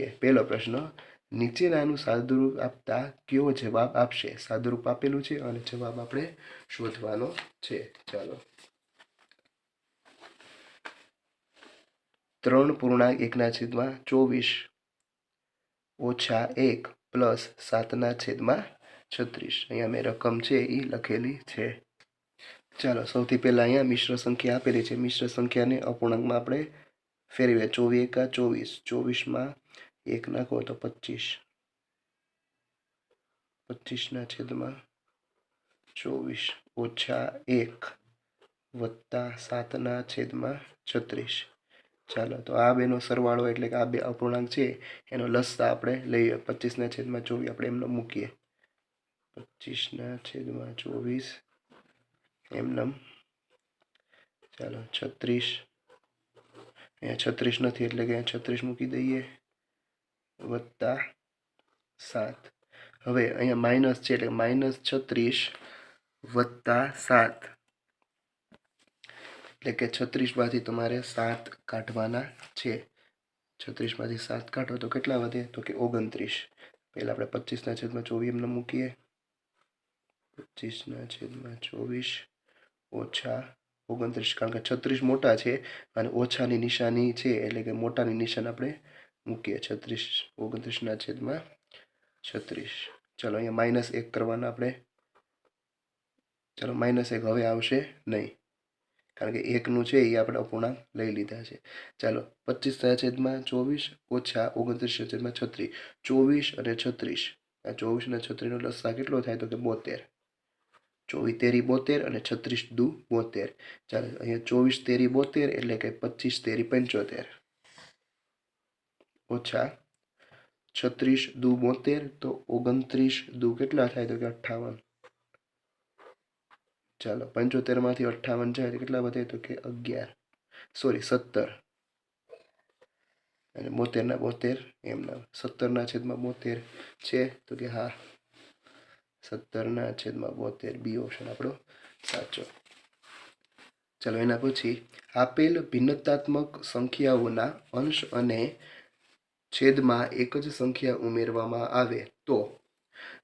જોઈએ પહેલો પ્રશ્ન, નીચેનાનું સાદુરૂપ આપતા કયો જવાબ આપશે? સાદુરૂપ આપેલું છે અને જવાબ આપણે શોધવાનો છે. ચાલો. ત્રણ પૂર્ણાંક એકના છેદમાં ચોવીસ ઓછા એક પ્લસ સાતના છેદમાં છત્રીસ. અહીંયા મેં રકમ છે એ લખેલી છે. ચાલો, સૌથી પહેલાં અહીંયા મિશ્ર સંખ્યા આપેલી છે. મિશ્ર સંખ્યાને અપૂર્ણાંકમાં આપણે ફેરવીએ. ચોવીસ એકા ચોવીસ. ચોવીસમાં એક નાખો તો પચીસ. પચીસના છેદમાં ચોવીસ ઓછા એક વત્તા સાતના છેદમાં છત્રીસ. ચાલો, તો આ બેનો સરવાળો એટલે કે આ બે અપૂર્ણાંક છે, એનો લસતા આપણે લઈએ. પચીસના છેદમાં ચોવીસ આપણે એમને મૂકીએ. પચીસના છેદમાં ચોવીસ એમનેમ. ચાલો, છત્રીસ. અહીંયા છત્રીસ નથી એટલે કે અહીંયા છત્રીસ મૂકી દઈએ. વત્તા સાત. હવે અહીંયા માઇનસ છે એટલે માઇનસ છત્રીસ વત્તા સાત. એટલે કે છત્રીસમાંથી તમારે સાત કાઢવાના છે. છત્રીસમાંથી સાત કાઢો તો કેટલા વધે? તો કે ઓગણત્રીસ. પહેલાં આપણે પચીસના છેદમાં ચોવીસ એમને મૂકીએ. પચીસના છેદમાં ચોવીસ ઓછા ઓગણત્રીસ. કારણ કે છત્રીસ મોટા છે અને ઓછાની નિશાની છે. એટલે કે મોટાની નિશાન આપણે મૂકીએ છત્રીસ, ઓગણત્રીસના છેદમાં છત્રીસ. ચલો અહીંયા માઇનસ એક કરવાના આપણે. ચલો માઇનસ એક હવે આવશે નહીં. કારણ કે એકનું છે એ આપણે અપૂર્ણાંક લઈ લીધા છે. ચાલો પચીસના છેદમાં ચોવીસ ઓછા ઓગણત્રીસ છેદમાં છત્રીસ. ચોવીસ અને છત્રીસ. આ ચોવીસ અને છત્રીસનો લસા કેટલો થાય તો કે બોતેર. ચોવીસ તેરી બોતેર અને છત્રીસ દુ બોતેર. ચાલો અહીંયા ચોવીસ તેરી બોતેર એટલે કે પચીસ તેરી પંચોતેર. ઓછા છત્રીસ દુ બોતેર તો ઓગણત્રીસ દુ કેટલા થાય તો કે અઠ્ઠાવન? ચાલો પંચોતેરમાંથી અઠ્ઠાવન જાય કેટલા વધે તો કે અગિયાર? સોરી સત્તર. અને બોતેરના બોતેર એમના સત્તરના છેદમાં બોતેર છે તો કે હા. સત્તરના છેદમાં બોતેર બી ઓપ્શન આપણો સાચો. ચાલો એના પછી, આપેલ ભિન્નતાત્મક સંખ્યાઓના અંશ અને છેદમાં એક જ સંખ્યા ઉમેરવામાં આવે તો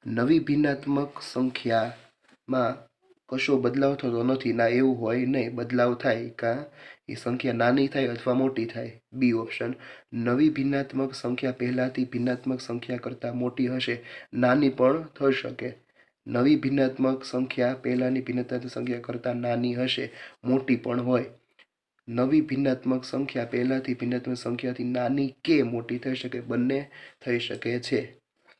નવી ભિન્નાત્મક સંખ્યામાં કશો બદલાવ થતો નથી. ના, એવું હોય નહીં. બદલાવ થાય કાં એ સંખ્યા નાની થાય અથવા મોટી થાય. B option. નવી ભિન્નાત્મક સંખ્યા પહેલાંથી ભિન્નાત્મક સંખ્યા કરતાં મોટી હશે. નાની પણ થઈ શકે. નવી ભિન્નાત્મક સંખ્યા પહેલાંની ભિન્નાત્મક સંખ્યા કરતાં નાની હશે. મોટી પણ હોય. નવી ભિન્નાત્મક સંખ્યા, પહેલાંથી ભિન્નાત્મક સંખ્યાથી નાની કે મોટી થઈ શકે, બંને થઈ શકે છે.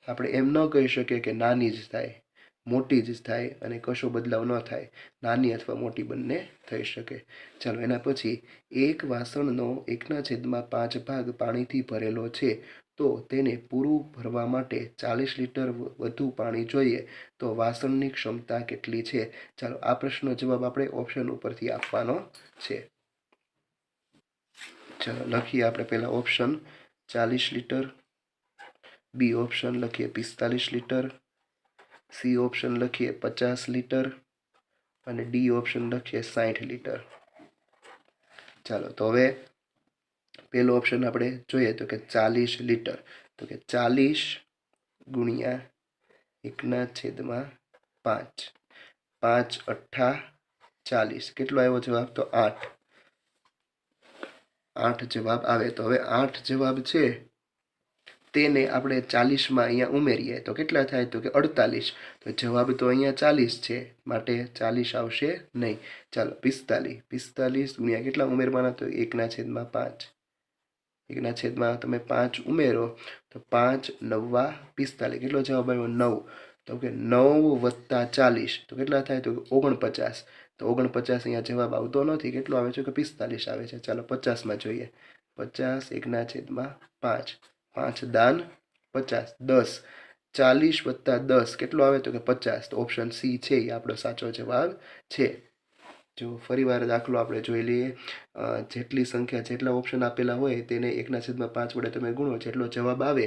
આપણે એમ ન કહી શકીએ કે નાની જ થાય, મોટી જ થાય અને કશો બદલાવ ન થાય. નાની અથવા મોટી બંને થઈ શકે. ચાલો, એના પછી એક વાસણનો એકના છેદમાં પાંચ ભાગ પાણીથી ભરેલો છે, તો તેને પૂરું ભરવા માટે ચાલીસ લીટર વધુ પાણી જોઈએ, તો વાસણની ક્ષમતા કેટલી છે? ચાલો, આ પ્રશ્નનો જવાબ આપણે ઓપ્શન ઉપરથી આપવાનો છે. લખીએ આપણે પહેલાં ઓપ્શન ચાલીસ લીટર. બી ઓપ્શન લખીએ પિસ્તાલીસ લીટર. સી ઓપ્શન લખીએ પચાસ લીટર. અને ડી ઓપ્શન લખીએ સાઠ લીટર. ચાલો, તો હવે પહેલો ઓપ્શન આપણે જોઈએ તો કે ચાલીસ લીટર. તો કે ચાલીસ ગુણ્યા એકના છેદમાં પાંચ. પાંચ અઠ્ઠા ચાલીસ. કેટલો આવ્યો જવાબ? તો આઠ. આઠ જવાબ આવે. તો હવે આઠ જવાબ છે. તેને આપણે ચાલીસમાં અહીંયા ઉમેરીએ. તો કેટલા થાય? તો કે અડતાલીસ. તો જવાબ તો અહીંયા ચાલીસ છે. માટે ચાલીસ આવશે નહીં. ચાલો, પિસ્તાલીસ. પિસ્તાલીસ ગુણ્યા કેટલા ઉમેરવાના? તો એકના છેદમાં પાંચ. એકના છેદમાં તમે પાંચ ઉમેરો, તો પાંચ નવ્વા પિસ્તાલીસ. કેટલો જવાબ આવ્યો? નવ. તો કે નવ વત્તા ચાલીસ. તો કેટલા થાય? તો ઓગણપચાસ. તો ઓગણપચાસ અહીંયા જવાબ આવતો નથી, કેટલો આવે છે? કે પિસ્તાલીસ આવે છે. ચાલો પચાસમાં જોઈએ. પચાસ એકના છેદમાં પાંચ. પાંચ દાન પચાસ. દસ. ચાલીસ વત્તા દસ. કેટલો આવે તો કે પચાસ? તો ઓપ્શન સી છે, એ આપણો સાચો જવાબ છે. જો ફરીવાર દાખલો આપણે જોઈ લઈએ જેટલી સંખ્યા જેટલા ઓપ્શન આપેલા હોય તેને એકના છેદમાં પાંચ વડે તમે ગુણો, જેટલો જવાબ આવે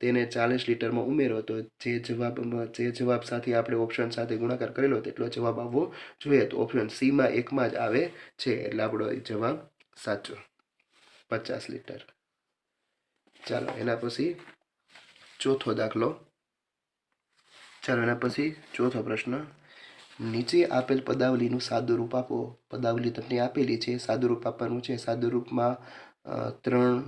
તેને ચાલીસ લીટરમાં ઉમેરો. તો જે જવાબમાં જે જવાબ સાથે આપણે ઓપ્શન સાથે ગુણાકાર કરેલો, તેટલો જવાબ આવવો જોઈએ. તો ઓપ્શન સીમાં એકમાં જ આવે છે. એટલે આપણો જવાબ સાચો. પચાસ લીટર. ચાલો, એના પછી ચોથો દાખલો. ચાલો, એના પછી ચોથો પ્રશ્ન. નીચે આપેલ પદાવલીનું સાદુરૂપ આપો. પદાવલી તમને આપેલી છે. સાદુરૂપ આપવાનું છે. સાદુરૂપમાં ત્રણ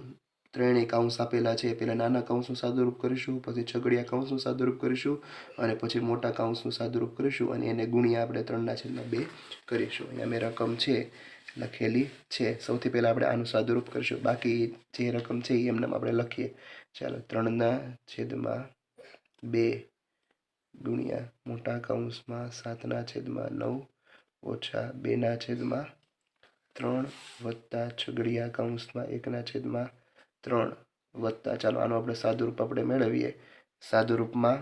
ત્રણેય કાઉન્સ આપેલા છે. પહેલાં નાના કાઉન્સનું સાદુરૂપ કરીશું, પછી છગડિયા કાઉન્સનું સાદુરૂપ કરીશું અને પછી મોટા કાઉન્સનું સાદુરૂપ કરીશું અને એને ગુણ્યા આપણે ત્રણના છેદમાં બે કરીશું. અહીંયા મેં રકમ છે, લખેલી છે. સૌથી પહેલાં આપણે આનું સાદુરૂપ કરીશું. બાકી જે રકમ છે એ એમને આપણે લખીએ. ચાલો, ત્રણના છેદમાં બે ગુણ્યા મોટા કૌંસમાં સાતના છેદમાં નવ, ઓછા બેના છેદમાં ત્રણ, વત્તા છગડિયા કૌંસમાં એકના છેદમાં ત્રણ. વત્તા, ચાલો આનું આપણે સાદુરૂપ આપણે મેળવીએ. સાદુરૂપમાં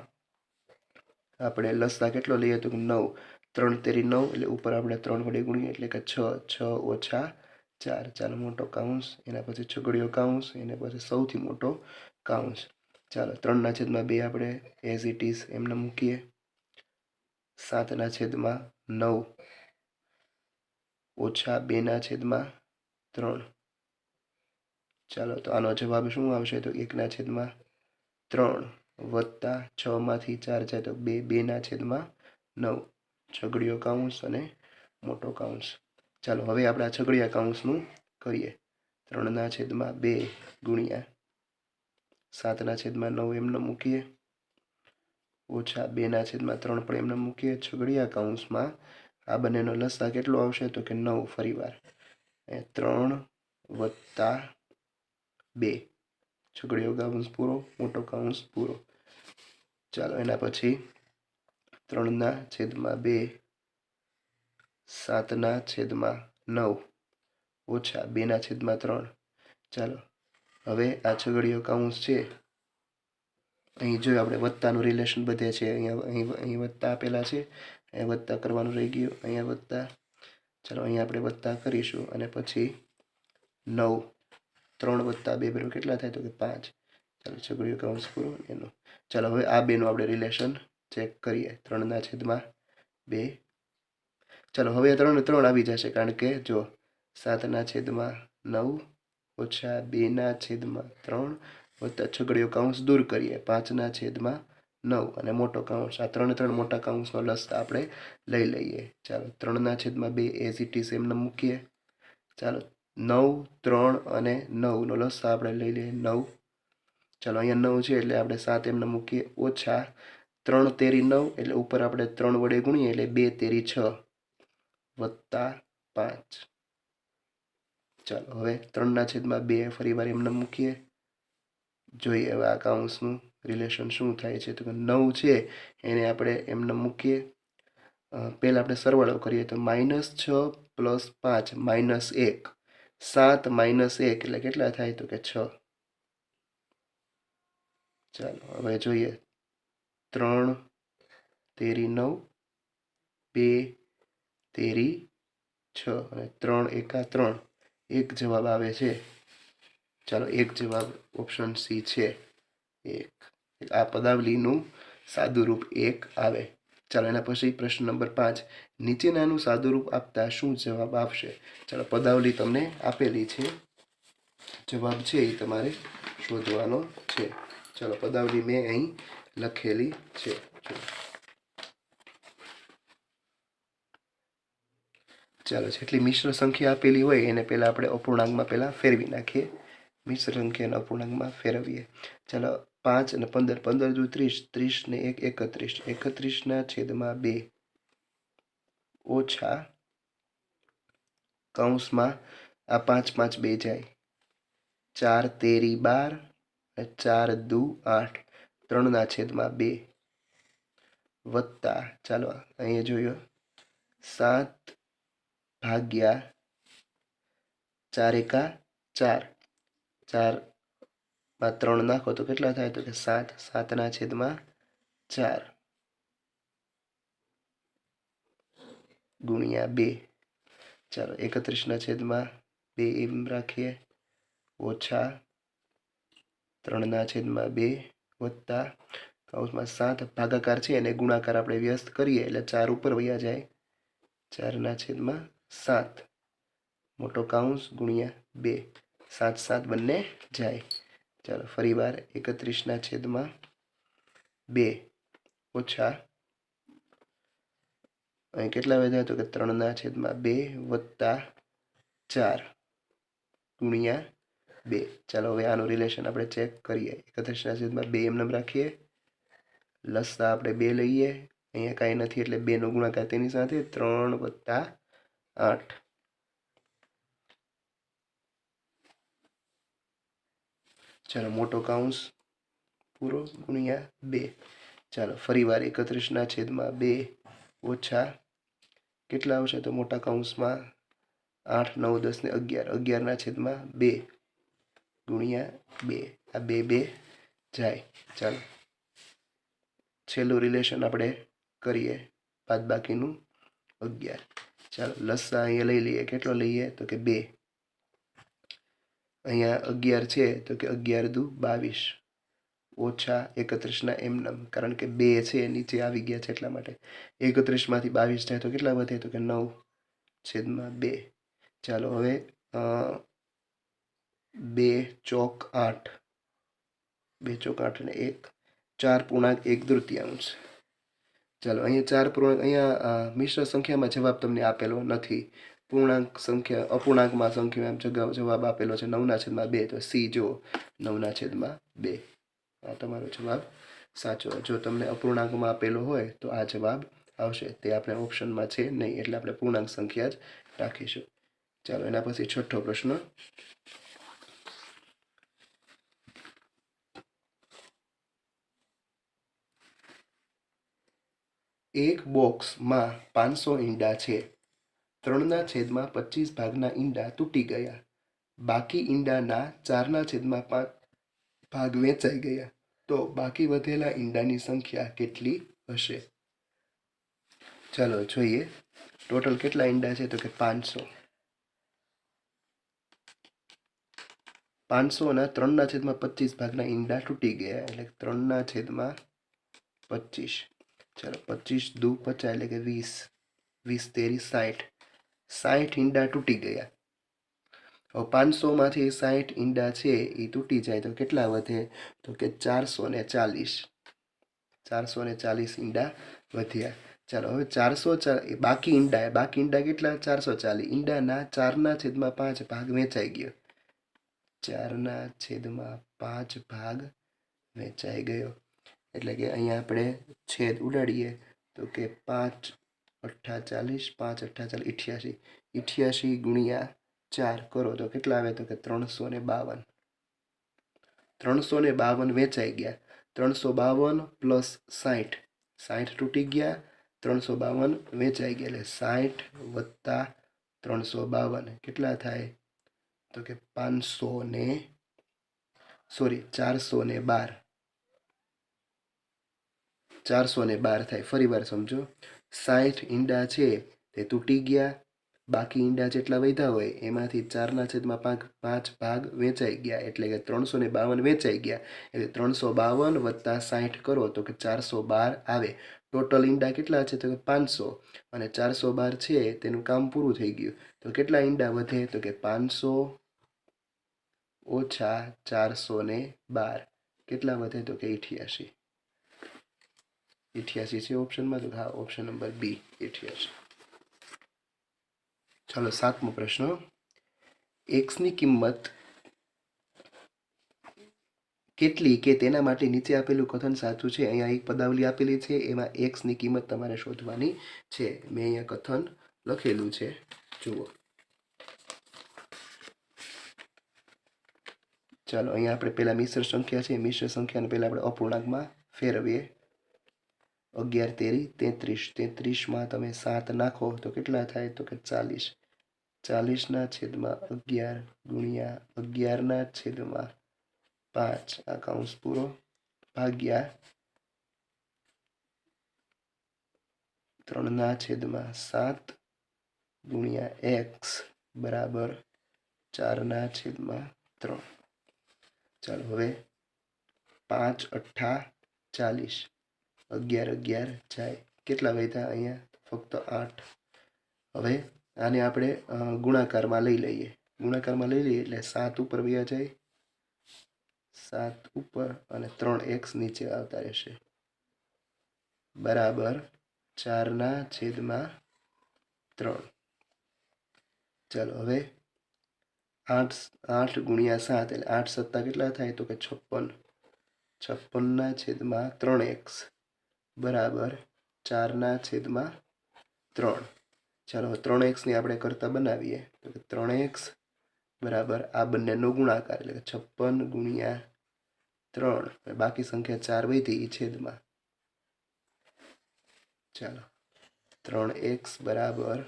આપણે લસા કેટલો લઈએ તો નવ. ત્રણ તેરી નવ એટલે ઉપર આપણે ત્રણ વડે ગુણીએ એટલે કે છ છ ઓછા ચાર. ચાલો મોટો કાઉન્સ એના પછી છગડીયો કાઉન્સ એના પછી સૌથી મોટો કાઉન્સ ચાલો, ત્રણના છેદમાં બે આપણે એઝ ઇટ ઇઝ એમને મૂકીએ. સાતના છેદમાં નવ. ઓછા બેના છેદમાં ત્રણ. ચાલો, તો આનો જવાબ શું આવશે? તો એકના છેદમાં ત્રણ વત્તા છમાંથી ચાર જાય તો બે, બેના છેદમાં નવ. છગડીયો કાઉન્સ અને મોટો કાઉન્સ ચાલો, હવે આપણે આ છગડીયા કાઉન્સનું કરીએ. ત્રણના છેદમાં બે ગુણ્યા સાતના છેદમાં નવ એમને મૂકીએ. ઓછા બેના છેદમાં ત્રણ પણ એમને મૂકીએ. છગડીયા કાઉન્સમાં આ બંનેનો લસા કેટલો આવશે તો કે નવ ફરીવાર. એ ત્રણ વત્તા બે. છગડીયો કાઉન્સ પૂરો, મોટો કાઉન્સ પૂરો. ચાલો એના પછી ત્રણના છેદમાં બે, સાતના છેદમાં નવ. ઓછા બેના છેદમાં ત્રણ. ચાલો હવે આ છગડીયો કાઉન્સ છે. અહીં જોઈએ આપણે વત્તાનું રિલેશન બધે છે, અહીંયા અહીં અહીં વત્તા આપેલા છે, અહીંયા વત્તા કરવાનું રહી ગયું, અહીંયા વત્તા. ચાલો અહીંયા આપણે વત્તા કરીશું અને પછી નવ, ત્રણ વત્તા બે બરાબર કેટલા થાય તો કે પાંચ. ચાલો છગડીયો કાઉન્સ પૂરો એનું. ચાલો હવે આ બેનું આપણે રિલેશન ચેક કરીએ, ત્રણના છેદમાં બે. ચાલો હવે ત્રણ ત્રણ આવી જશે કારણ કે જો સાતના છેદમાં નવ ઓછા બેના છેદમાં ત્રણ વત્તા છગડીયો કાઉન્સ દૂર કરીએ. પાંચના છેદમાં નવ અને મોટો કાઉન્સ, આ ત્રણ ત્રણ મોટા કાઉન્સનો લસ્ત આપણે લઈ લઈએ. ચાલો, ત્રણના છેદમાં બે એઝ ઇટ ઇઝ એમને મૂકીએ. ચાલો, નવ, ત્રણ અને નવનો લસ્ત આપણે લઈ લઈએ. નવ. ચાલો, અહીંયા નવ છે એટલે આપણે સાત એમને મૂકીએ. ઓછા ત્રણ તેરી નવ એટલે ઉપર આપણે ત્રણ વડે ગુણીએ એટલે બે તેરી છ વત્તા પાંચ. ચાલો, હવે ત્રણના છેદમાં બે ફરી વાર એમને મૂકીએ. જોઈએ હવે આ કાઉન્સનું રિલેશન શું થાય છે. તો કે નવ છે, એને આપણે એમને મૂકીએ. પહેલાં આપણે સરવાળો કરીએ તો માઇનસ છ પ્લસ પાંચ માઇનસ એક. સાત માઇનસ એક એટલે કેટલા થાય? તો કે છ. ચાલો, હવે જોઈએ. ત્રણ, તેરી નવ, બે, તેરી છ અને ત્રણ એકા ત્રણ. એક જવાબ આવે છે. ચાલો, એક જવાબ ઓપ્શન સી છે. એક. આ પદાવલીનું સાદું રૂપ એક આવે. ચાલો, એના પછી પ્રશ્ન નંબર પાંચ. નીચેનાનું સાદું રૂપ આપતા શું જવાબ આપશે? ચાલો, પદાવલી તમને આપેલી છે. જવાબ છે એ તમારે શોધવાનો છે. ચાલો, પદાવલી મેં અહીં લખેલી છે. ચાલો, જેટલી મિશ્ર સંખ્યા આપેલી હોય એને પહેલાં આપણે અપૂર્ણાંકમાં પહેલાં ફેરવી નાખીએ. મિશ્ર સંખ્યાને અપૂર્ણાંકમાં ફેરવીએ. ચાલો, પાંચ અને પંદર પંદર દુ ત્રીસ ત્રીસ ને એક, એકત્રીસ. એકત્રીસના છેદમાં બે ઓછા કૌંસમાં આ પાંચ પાંચ બે જાય. ચાર, તેરી, બાર અને ચાર, દુ, આઠ. ત્રણના છેદમાં બે વત્તા. ચાલો, અહીંયા જોયો સાત ભાગ્યા ચાર એકા ચાર. ચારમાં ત્રણ નાખો તો કેટલા થાય તો કે સાત. સાતના છેદમાં ચાર. ગુણ્યા બે. ચાલો એકત્રીસના છેદમાં બે એમ રાખીએ. ઓછા ત્રણના છેદમાં બે વત્તા. કૌંસમાં સાત ભાગાકાર છે અને ગુણાકાર આપણે વ્યસ્ત કરીએ એટલે ચાર ઉપર વયા જાય. ચારના છેદમાં સાત. મોટો કાઉન્સ ગુણ્યા બે. સાત સાત બંને જાય. ચાલો, ફરી વાર એકત્રીસના છેદમાં બે. ઓછા. અહીં કેટલા વધ્યા તો કે ત્રણના છેદમાં બે વત્તા ચાર ગુણ્યા બે. ચાલો, હવે આનું રિલેશન આપણે ચેક કરીએ. એકત્રીસના છેદમાં બે એમ રાખીએ. લસતા આપણે બે લઈએ. અહીંયા કાંઈ નથી એટલે બેનો ગુણાકાર તેની સાથે ત્રણ વત્તા આઠ. ચાલો મોટો કાઉન્સ પૂરો ગુણ્યા બે. ચાલો ફરી વાર એકત્રીસના છેદમાં બે ઓછા કેટલા આવશે? તો મોટા કાઉન્સમાં આઠ, નવ, દસ ને અગિયાર. અગિયારના છેદમાં બે ગુણ્યા બે. આ બે બે જાય. ચાલો. છેલ્લું રિલેશન આપણે કરીએ બાદ બાકીનું અગિયાર. ચાલો લસ્સા અહીંયા લઈ લઈએ. કેટલો લઈએ? તો કે બે. અહીંયા અગિયાર છે, તો કે અગિયાર દુ બાવીસ. ઓછા એકત્રીસના એમનમ કારણ કે બે છે, નીચે આવી ગયા છે એટલા માટે. એકત્રીસમાંથી બાવીસ થાય તો કેટલા વધે? તો કે નવ છેદમાં બે. ચાલો, હવે બે ચોક આઠ. બે ચોક આઠ અને એક. ચાર પૂર્ણાંક એક તૃતીયાંશ. ચાલો, અહીંયા ચાર પૂર્ણાંક, અહીંયા મિશ્ર સંખ્યામાં જવાબ તમને આપેલો નથી. પૂર્ણાંક સંખ્યા, અપૂર્ણાંકમાં સંખ્યા જવાબ આપેલો છે નવના છેદમાં બે. તો સી જો નવના છેદમાં બે. આ તમારો જવાબ સાચો જો તમને અપૂર્ણાંકમાં આપેલો હોય, તો આ જવાબ આવશે. તે આપણે ઓપ્શનમાં છે નહીં, એટલે આપણે પૂર્ણાંક સંખ્યા જ રાખીશું. ચાલો, એના પછી છઠ્ઠો પ્રશ્ન. એક બોક્સમાં પાંચસો ઈંડા છે. ત્રણના છેદમાં પચીસ ભાગના ઈંડા તૂટી ગયા. બાકી ઈંડાના ચારના છેદમાં પાંચ ભાગ વેચાઈ ગયા. તો બાકી વધેલા ઈંડાની સંખ્યા કેટલી હશે? ચાલો જોઈએ. ટોટલ કેટલા ઈંડા છે? તો કે પાંચસો. પાંચસોના ત્રણના છેદમાં પચીસ ભાગના ઈંડા તૂટી ગયા. એટલે ત્રણના છેદમાં પચીસ. ચાલો, પચીસ દુ પચાસ એટલે કે વીસ વીસ તેરી સાઠ. સાઠ ઈંડા તૂટી ગયા. હવે પાંચસોમાંથી સાઠ ઈંડા છે એ તૂટી જાય તો કેટલા વધે? તો કે ચારસો ને ચાલીસ. ચારસો ને ચાલીસ ઈંડા વધ્યા. ચાલો, હવે ચારસો બાકી ઈંડા બાકી ઈંડા કેટલા? ચારસો ચાલીસ. ઈંડાના ચારના છેદમાં પાંચ ભાગ વેચાઈ ગયો. ચારના છેદમાં પાંચ ભાગ વેચાઈ ગયો. એટલે કે અહીંયા આપણે છેદ ઉડાડીએ તો કે પાંચ અઠ્ઠા ચાલીસ પાંચ અઠ્ઠા ચાલીસ ઇઠ્યાસી. ઇઠ્યાસી ગુણ્યા ચાર કરો તો કેટલા આવે તો કે ત્રણસો ને બાવન. ત્રણસો ને બાવન વેચાઈ ગયા. ત્રણસો બાવન પ્લસ સાઠ સાઠ તૂટી ગયા. ત્રણસો બાવન વેચાઈ ગયા. એટલે સાઠ વત્તા ત્રણસો બાવન. કેટલા થાય? તો કે પાંચસો ને, સોરી, ચારસો ને બાર. ચારસો ને બાર થાય. ફરી વાર સમજો. સાઠ ઈંડા છે તે તૂટી ગયા. બાકી ઈંડા જેટલા વધ્યા હોય, એમાંથી ચારના છેદમાં પાંચ પાંચ ભાગ વેચાઈ ગયા. એટલે કે ત્રણસો ને બાવન વેચાઈ ગયા. એટલે ત્રણસો બાવન વત્તા સાઠ કરો તો કે ચારસો બાર આવે. ટોટલ ઈંડા કેટલા છે તો કે પાંચસો. અને ચારસો બાર છે તેનું કામ પૂરું થઈ ગયું. તો કેટલા ઈંડા વધે તો કે પાંચસો ઓછા ચારસો ને બાર. કેટલા વધે તો કે ઇઠ્યાસી ઇઠ્યાસી છે ઓપ્શનમાં તો હા ઓપ્શન નંબર બી ઇઠ્યાસી ચાલો, સાતમો પ્રશ્ન. એક્સની કિંમત કેટલી કે તેના માટે નીચે આપેલું કથન સાચું છે? અહીંયા એક પદાવલી આપેલી છે, એમાં એક્સની કિંમત તમારે શોધવાની છે. મેં અહીંયા કથન લખેલું છે. જુઓ. ચાલો, અહીંયા આપણે પહેલાં મિશ્ર સંખ્યા છે. મિશ્ર સંખ્યાને પહેલાં આપણે અપૂર્ણાંકમાં ફેરવીએ. અગિયાર તેરી, તેત્રીસ. તેત્રીસમાં તમે સાત નાખો, તો કેટલા થાય? તો કે ચાલીસ. ચાલીસના છેદમાં અગિયાર ગુણ્યા અગિયારના છેદમાં પાંચ. આ કાઉન્સ પૂરો. ભાગ્યા ત્રણના છેદમાં સાત ગુણ્યા એક્સ બરાબર ચારના છેદમાં ત્રણ. ચાલો હવે પાંચ, અઠ્ઠા, ચાલીસ. અગિયાર અગિયાર જાય. કેટલા વધ્યા અહીંયા? ફક્ત આઠ. હવે આને આપણે ગુણાકારમાં લઈ લઈએ. ગુણાકારમાં લઈ લઈએ એટલે સાત ઉપર વ્યા જાય. સાત ઉપર અને ત્રણ એક્સ નીચે આવતા રહેશે. બરાબર. ચારના છેદમાં ત્રણ. ચાલો હવે આઠ આઠ ગુણ્યા સાત એટલે આઠ સત્તા કેટલા થાય? તો કે છપ્પન. છપ્પનના છેદમાં ત્રણ એક્સ. બરાબર ચારના છેદમાં ત્રણ. ચાલો ત્રણ એક્સની આપણે કરતા બનાવીએ. તો કે ત્રણ એક્સ બરાબર આ બંનેનો ગુણાકાર એટલે કે છપ્પન ગુણ્યા ત્રણ. બાકી સંખ્યા ચાર વધી છેદમાં. ચાલો ત્રણ એક્સ બરાબર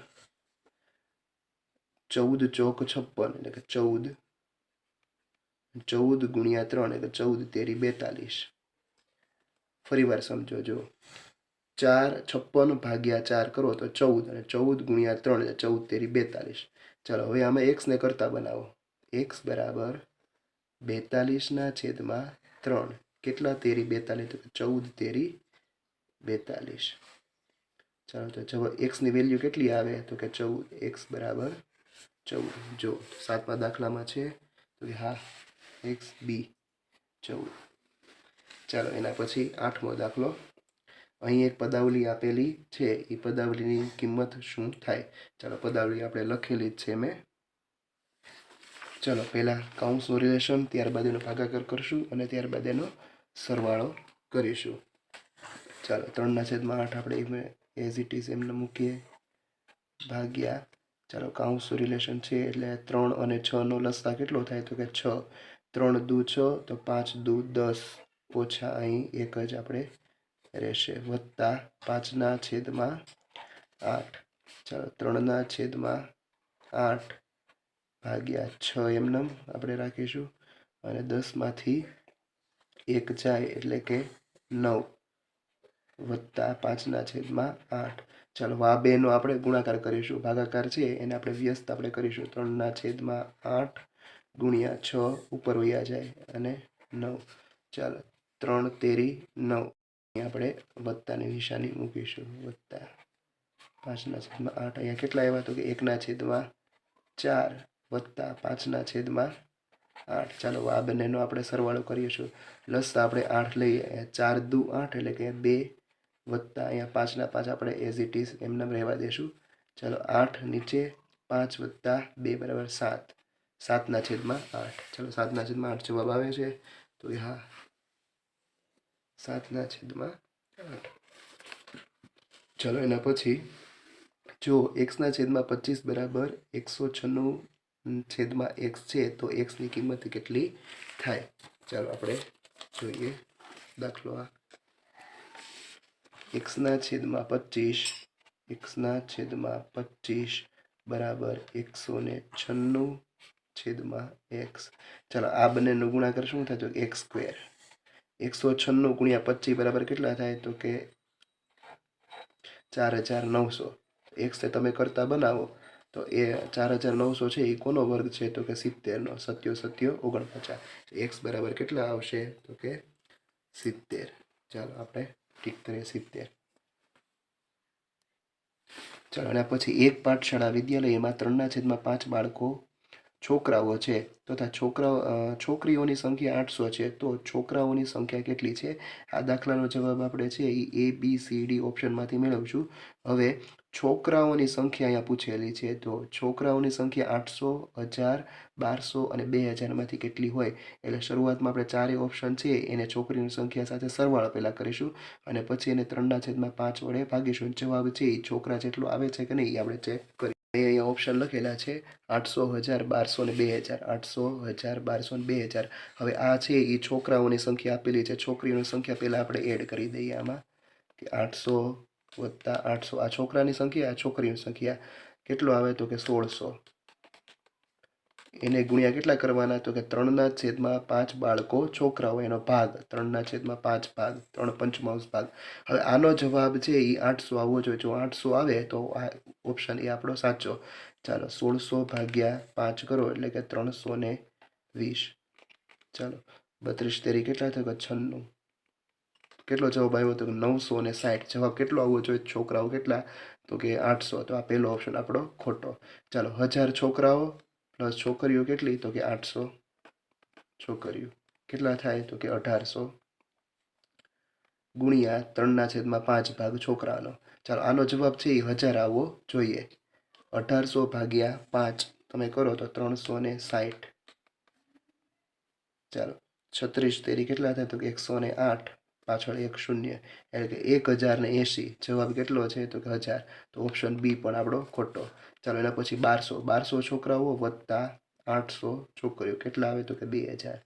ચૌદ ચોક છપ્પન એટલે કે ચૌદ. ચૌદ ગુણ્યા ત્રણ એટલે ચૌદ તેરી બેતાલીસ. ફરી વાર સમજો જો. ચાર છપ્પન ભાગ્યા ચાર કરો તો ચૌદ અને ચૌદ ગુણ્યા ત્રણ એટલે ચૌદ તેરી બેતાલીસ. ચાલો, હવે આમાં એક્સને કરતા બનાવો. એક્સ બરાબર બેતાલીસના છેદમાં ત્રણ. કેટલા તેરી બેતાલીસ? ચૌદ તેરી બેતાલીસ. ચાલો, તો જવાબ એક્સની વેલ્યુ કેટલી આવે? તો કે ચૌદ. એક્સ બરાબર ચૌદ. જો, સાતમા દાખલામાં છે, તો કે હા એક્સ બી ચૌદ. ચાલો, એના પછી આઠમો દાખલો. અહીં એક પદાવલી આપેલી છે. એ પદાવલીની કિંમત શું થાય? ચાલો, પદાવલી આપણે લખેલી જ છે મેં. ચાલો, પહેલાં કાઉન્સનું રિલેશન ત્યારબાદ એનો ભાગાકાર કરશું અને ત્યારબાદ એનો સરવાળો કરીશું. ચાલો, ત્રણના છેદમાં આઠ આપણે એમ એઝ ઇટ ઇઝ એમને મૂકીએ. ભાગ્યા, ચાલો કાઉન્સનું રિલેશન છે એટલે ત્રણ અને છનો લસા કેટલો થાય? તો કે છ. ત્રણ દુ છ, તો પાંચ દુ દસ. ઓછા અહીં એક જ આપણે રહેશે. વત્તા પાંચના છેદમાં આઠ. ચાલો, ત્રણના છેદમાં આઠ ભાગ્યા છ એમનેમ આપણે રાખીશું. અને દસમાંથી એક જાય એટલે કે નવ. વત્તા પાંચના છેદમાં આઠ. ચાલો આ બેનો આપણે ગુણાકાર કરીશું. ભાગાકાર છે, એને આપણે વ્યસ્ત આપણે કરીશું. ત્રણના છેદમાં આઠ ગુણ્યા છ ઉપર વયા જાય. અને નવ. ચાલો, ત્રણ તેરી નવ. આપણે વત્તાની નિશાની મૂકીશું. વત્તા પાંચના છેદમાં આઠ. અહીંયા કેટલા આવ્યા તો કે એકના છેદમાં ચાર, વત્તા પાંચના છેદમાં આઠ. ચાલો, આ બંનેનો આપણે સરવાળો કરીશું લસ આપણે આઠ લઈએ. ચાર દુ આઠ એટલે કે બે, વત્તા અહીંયા પાંચના પાંચ આપણે એઝ ઇટ ઇઝ એમને રહેવા દઈશું ચાલો, આઠ નીચે, પાંચ વત્તા બે બરાબર સાત. સાતના છેદમાં આઠ. ચાલો, સાતના છેદમાં આઠ જવાબ આવે છે. તો હા સાતના છેદમાં આઠ. ચલો એના પછી, જો એક્સના છેદમાં પચીસ બરાબર એકસો છન્નું છેદમાં એક્સ છે, તો એક્સની કિંમત કેટલી થાય? ચાલો આપણે જોઈએ દાખલો આ. એક્સના છેદમાં પચીસ, એક્સના છેદમાં પચીસ બરાબર એકસો ને છન્નું છેદમાં એક્સ. ચાલો આ બંનેનો ગુણાકાર શું થાય? તો એક્સ સ્ક્વેર. એકસો છન્નું ગુણ્યા પચીસ બરાબર કેટલા થાય તો કે ચાર હજાર નવસો. એક્સને તમે કરતા બનાવો, તો એ ચાર હજાર નવસો છે એ કોનો વર્ગ છે તો કે સિત્તેરનો? સત્યો સત્યો, ઓગણપચાસ. એક્સ બરાબર કેટલા આવશે તો કે સિત્તેર. ચાલો આપણે ઠીક કરીએ, સિત્તેર. ચાલો અને પછી એક પાઠશાળા વિદ્યાલયમાં ત્રણના છેદમાં પાંચ બાળકો છોકરાઓ છે તથા છોકરાઓ છોકરીઓની સંખ્યા આઠસો છે. તો છોકરાઓની સંખ્યા કેટલી છે? આ દાખલાનો જવાબ આપણે છે એ એ બી સી ડી ઓપ્શનમાંથી મેળવશું. હવે છોકરાઓની સંખ્યા અહીંયા પૂછેલી છે. તો છોકરાઓની સંખ્યા આઠસો, હજાર, બારસો અને બે હજારમાંથી કેટલી હોય? એટલે શરૂઆતમાં આપણે ચારેય ઓપ્શન છે એને છોકરીની સંખ્યા સાથે સરવાળો પહેલાં કરીશું અને પછી એને ત્રણના છેદમાં પાંચ વડે ભાગીશું. જવાબ છે એ છોકરા જેટલો આવે છે કે નહીં એ આપણે ચેક કરી અહીંયા ઓપ્શન લખેલા છે આઠસો હજાર બારસો ને બે હજાર, આઠસો હજાર બારસો ને બે હજાર. હવે આ છે એ છોકરાઓની સંખ્યા આપેલી છે. છોકરીઓની સંખ્યા પહેલાં આપણે એડ કરી દઈએ આમાં કે આઠસો વત્તા આઠસો. આ છોકરાની સંખ્યા, આ છોકરીની સંખ્યા કેટલો આવે તો કે સોળસો. એને ગુણ્યા કેટલા કરવાના તો કે ત્રણના છેદમાં પાંચ બાળકો, છોકરાઓ એનો ભાગ. ત્રણના છેદમાં પાંચ ભાગ, ત્રણ પંચમાંશ ભાગ. હવે આનો જવાબ છે એ આઠસો આવવો જોઈએ. જો આઠસો આવે તો આ ઓપ્શન એ આપણો સાચો. ચાલો, સોળસો ભાગ્યા પાંચ કરો એટલે કે ત્રણસો ને વીસ. ચાલો, બત્રીસ તેરી કેટલા થયો? છન્નું. કેટલો જવાબ આવ્યો તો નવસો ને સાઠ. જવાબ કેટલો આવવો જોઈએ? છોકરાઓ કેટલા? તો કે આઠસો. તો આ પહેલો ઓપ્શન આપણો ખોટો. ચાલો, હજાર છોકરાઓ પ્લસ છોકરીઓ કેટલી? તો કે આઠસો છોકરીઓ. કેટલા થાય? તો કે અઢારસો. ગુણ્યા ત્રણના છેદમાં પાંચ ભાગ છોકરાનો. ચાલો, આનો જવાબ છે એ હજાર આવવો જોઈએ. અઢારસો ભાગ્યા પાંચ, તમે કરો તો ત્રણસો ને સાઠ ચાલો, છત્રીસ તેરી કેટલા થાય? તો કે એકસો ને આઠ, પાછળ એક શૂન્ય. એટલે કે એક હજાર ને એંશી. જવાબ કેટલો છે? તો કે હજાર. તો ઓપ્શન બી પણ આપણો ખોટો. ચાલો, એના પછી બારસો. બારસો છોકરાઓ વત્તા આઠસો છોકરીઓ. કેટલા આવે? તો કે બે હજાર.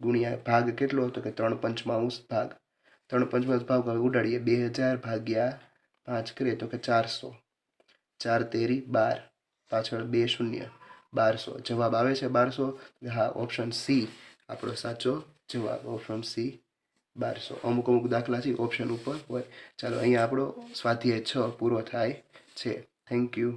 ગુણ્યા ભાગ કેટલો? હતો કે ત્રણ પંચમાંશ ભાગ. ત્રણ પંચમાંશ ભાગ ઉડાડીએ. બે હજાર ભાગ્યા પાંચ કરીએ તો કે ચારસો. ચાર તેરી બાર. પાછળ બે શૂન્ય. બારસો. જવાબ આવે છે બારસો? હા ઓપ્શન સી આપણો સાચો જવાબ. ઓપ્શન સી બારસો. અમુક અમુક દાખલા છે ઓપ્શન ઉપર હોય. ચાલો, અહીંયા આપણો સ્વાધ્યાય છ પૂરો થાય છે. Thank you